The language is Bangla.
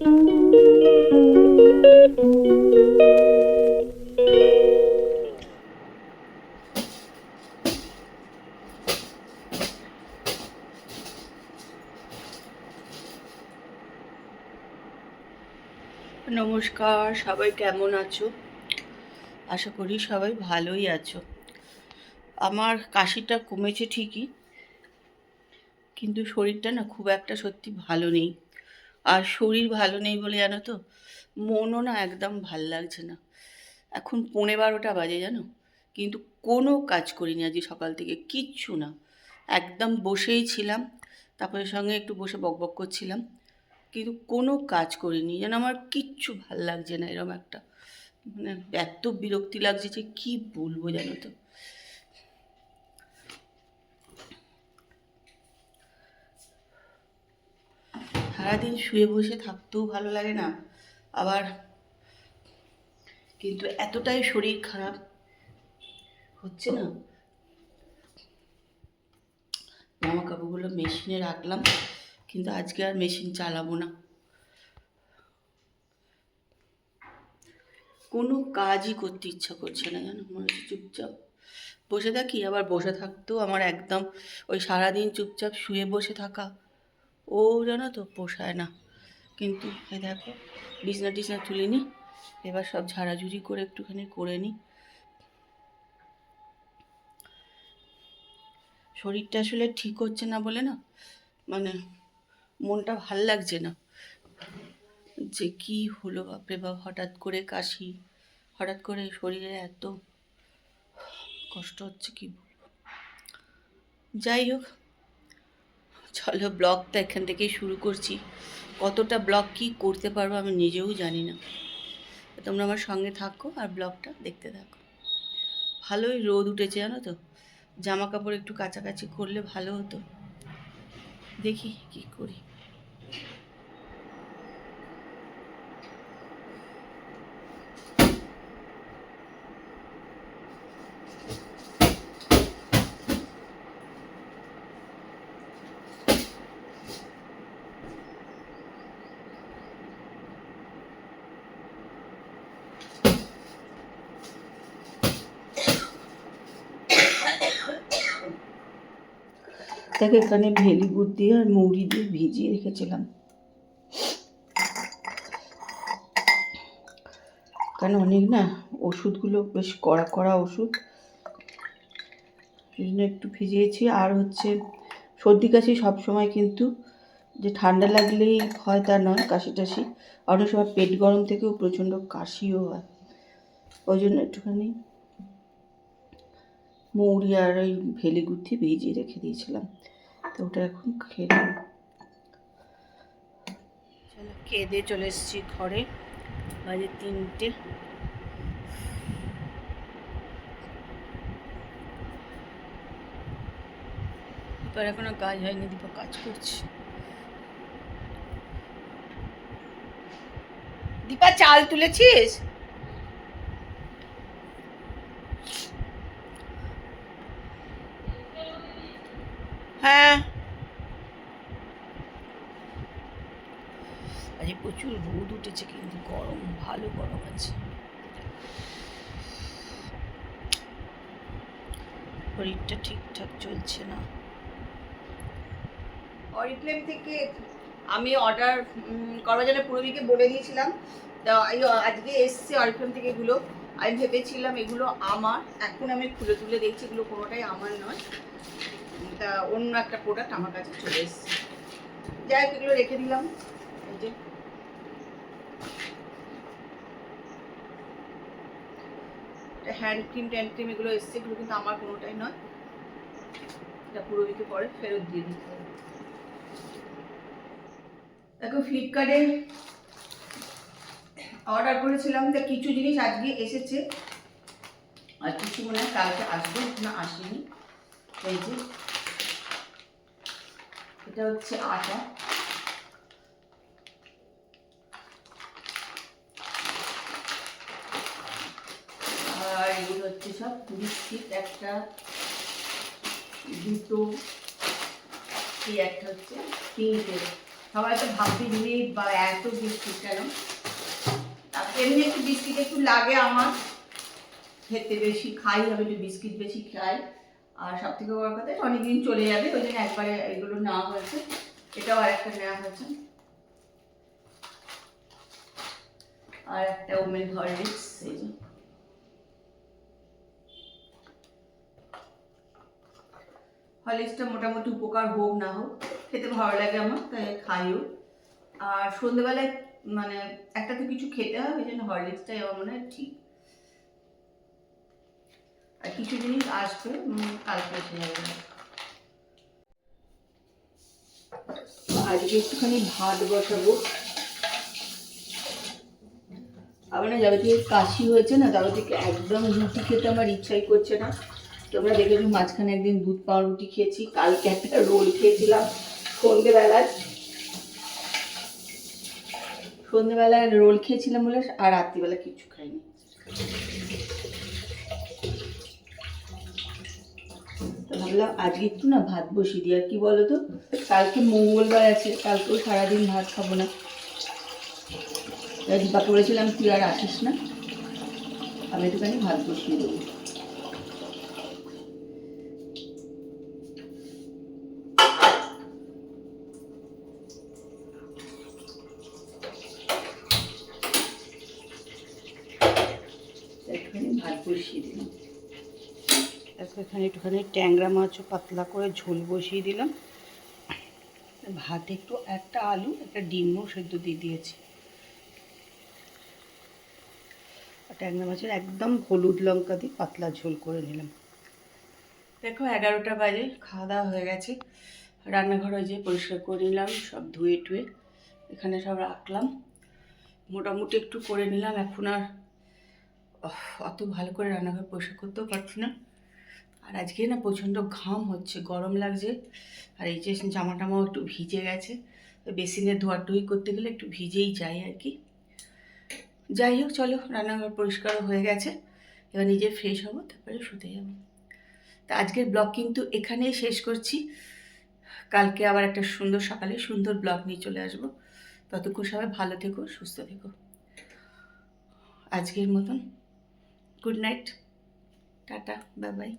নমস্কার, সবাই কেমন আছো? আশা করি সবাই ভালোই আছো। আমার কাশিটা কমেছে ঠিকই, কিন্তু শরীরটা না খুব একটা সত্যি ভালো নেই। আর শরীর ভালো নেই বলে জানো তো? মনও না একদম ভালো লাগছে না। এখন পৌনে বারোটা বাজে জানো? কিন্তু কোনো কাজ করিনি আজকে সকাল থেকে, কিচ্ছু না। একদম বসেই ছিলাম, তারপরে সঙ্গে একটু বসে বকবক করছিলাম। কিন্তু কোনো কাজ করিনি, যেন আমার কিচ্ছু ভালো লাগছে না এরকম একটা। মানে এত বিরক্তি লাগছে যে কী বলব জানো তো? সারাদিন শুয়ে বসে থাকতেও ভালো লাগে না। আবার কিন্তু এতটাই শরীর খারাপ, হচ্ছে না? জামা কাপড়গুলো মেশিনে রাখলাম, কিন্তু আজকে আর মেশিন চালাবো না। কোনো কাজই করতে ইচ্ছা করছে না, জানো? মনে হচ্ছে চুপচাপ বসে থাকি, আবার বসে থাকতেও আমার একদম ওই সারাদিন চুপচাপ শুয়ে বসে থাকা ও জানো তো পোষায় না। কিন্তু এ দেখো, বিছনা টিছনা তুলে নিই এবার সব ঝাড়াঝুড়ি করে একটুখানি করে নিই শরীরটা আসলে ঠিক হচ্ছে না বলে না মানে মনটা ভালো লাগছে না। যে কি হলো বাপরে বাপ, হঠাৎ করে কাশি, হঠাৎ করে শরীরে এত কষ্ট হচ্ছে কি যাই হোক চলো ব্লগটা এখান থেকেই শুরু করছি। কতটা ব্লগ কি করতে পারব আমি নিজেও জানি না। তোমরা আমার সঙ্গে থাকো আর ব্লগটা দেখতে থাকো। ভালোই রোদ উঠেছে জানো তো? জামা কাপড় একটু কাছাকাছি করলে ভালো হতো। দেখি কি করি। তাকে এখানে ভেলি গুড় দিয়ে আর মৌরি দিয়ে ভিজিয়ে রেখেছিলাম। কারণ অনেক না ওষুধগুলো বেশ কড়া কড়া ওষুধ। এই জন্য একটু ভিজিয়েছি। আর হচ্ছে সর্দি কাশি সবসময় কিন্তু যে ঠান্ডা লাগলেই হয় তা নয়, কাশি টাশি। অনেক সময় পেট গরম থেকেও প্রচণ্ড কাশিও হয়। ওই জন্য একটুখানি মৌরি আর ওই ভেলি গুড়ি ভিজিয়ে রেখে দিয়েছিলাম। তো ওটা এখন খেয়ে দিয়ে চলে এসেছি ঘরে। বাজে তিনটে। এবার এখনও কাজ হয়নি, দীপা কাজ করছি। দীপা চাল তুলেছিস? হ্যাঁ। আজকে প্রচুর রোদ উঠেছে কিন্তু গরম ভালো গরম আছে। শরীরটা ঠিকঠাক চলছে না। অরিফ্লেম থেকে আমি অর্ডার করার জন্য পূর্বীকে বলে দিয়েছিলাম। তা আজকে এসছে অরিফ্লেম থেকে এগুলো। আমি ভেবেছিলাম এগুলো আমার এখন আমি খুলে তুলে দেখছি এগুলো কোনোটাই আমার নয়। তা অন্য একটা প্রোডাক্ট আমার কাছে চলে এসছে। যাই হোক, এগুলো রেখে দিলাম। এই যে। হ্যান্ড ক্রিম ট্যান্ড ক্রিম এগুলো এসছে, এগুলো কিন্তু আমার কোনোটাই নয়। এটা পুরোবিকে পরে ফেরত দিয়ে দিতে হবে। দেখো ফ্লিপকার্টে অর্ডার করেছিলাম তা কিছু জিনিস আজকে এসেছে। আর কিছু মনে হয় কালকে আসবে না, আসেনি। এই এটা হচ্ছে আটা। আর এগুলো হচ্ছে সব বিস্কিট একটা, দুটো, এই একটা হচ্ছে তিনটে। সবাই তো ভাবতে মিনিট বা এত বিস্কিট কেন? এমনি একটু বিস্কিট একটু লাগে আমার। খেতে বেশি খাই, আমি একটু বিস্কিট বেশি খাই। আর সব থেকে বড় কথা, অনেকদিন চলে যাবে, ওই জন্য একবারে এগুলো নেওয়া হয়েছে। এটাও আর একটা নেওয়া হয়েছে। আর একটা ওমেন হরলিক্স এই যে। হরলিক্সটা মোটামুটি উপকার হোক না হোক, খেতে ভালো লাগে আমার, তাই খাইও। আর সন্ধ্যেবেলায় মানে একটা তো কিছু খেতে হয় ওই জন্য হরলিক্সটাই আমার মনে হয় ঠিক। কিছু জিনিস আসবে কালকে এসে যাবে। আজকে একটুখানি ভাত বসাবো। আমার না যাবে থেকে কাশি হয়েছে না তারপর থেকে একদম রুটি খেতে আমার ইচ্ছাই করছে না। তোমরা দেখেছ মাঝখানে একদিন দুধ পাউরুটি খেয়েছি, কালকে একটা রোল খেয়েছিলাম সন্ধেবেলায়। সন্ধেবেলায় রোল খেয়েছিলাম বলে আর রাত্রিবেলা কিছু খাইনি। ভাবলাম আজকে একটু না ভাত বসিয়ে দিই, আর কি বলো তো কালকে মঙ্গলবার আছে, কালকেও সারাদিন ভাত খাব না। দীপাকে বলেছিলাম তুই আর আসিস না। আমি একটুখানি ভাত বসিয়ে দেবো। ভাত বসিয়ে দিলাম। তারপর এখানে একটুখানি ট্যাংরা মাছও পাতলা করে ঝোল বসিয়ে দিলাম। ভাত একটু একটা আলু, একটা ডিমও সেদ্ধ দিয়ে দিয়েছি। ট্যাংরা মাছের একদম হলুদ লঙ্কা দিয়ে পাতলা ঝোল করে নিলাম। দেখো, এগারোটা বাজে, খাওয়া দাওয়া হয়ে গেছে। রান্নাঘর যে পরিষ্কার করে নিলাম, সব ধুয়ে টুয়ে এখানে সব রাখলাম। মোটামুটি একটু করে নিলাম, এখন আর অত ভালো করে রান্নাঘর পরিষ্কার করতেও পারছি না। আর আজকে না প্রচণ্ড ঘাম হচ্ছে, গরম লাগছে। আর এই যে জামা টামাও একটু ভিজে গেছে। বেসিনে ধোয়াটুই করতে গেলে একটু ভিজেই যায় আর কি। যাই হোক, চলো, রান্নাঘর পরিষ্কার হয়ে গেছে। এবার নিজে ফ্রেশ হব, তারপরে শুতে যাব। তা আজকের ব্লগ কিন্তু এখানেই শেষ করছি। কালকে আবার একটা সুন্দর, সকালে সুন্দর ব্লগ নিয়ে চলে আসব। ততক্ষণ সবাই ভালো থেকো, সুস্থ থেকো। আজকের মতন good night tata bye bye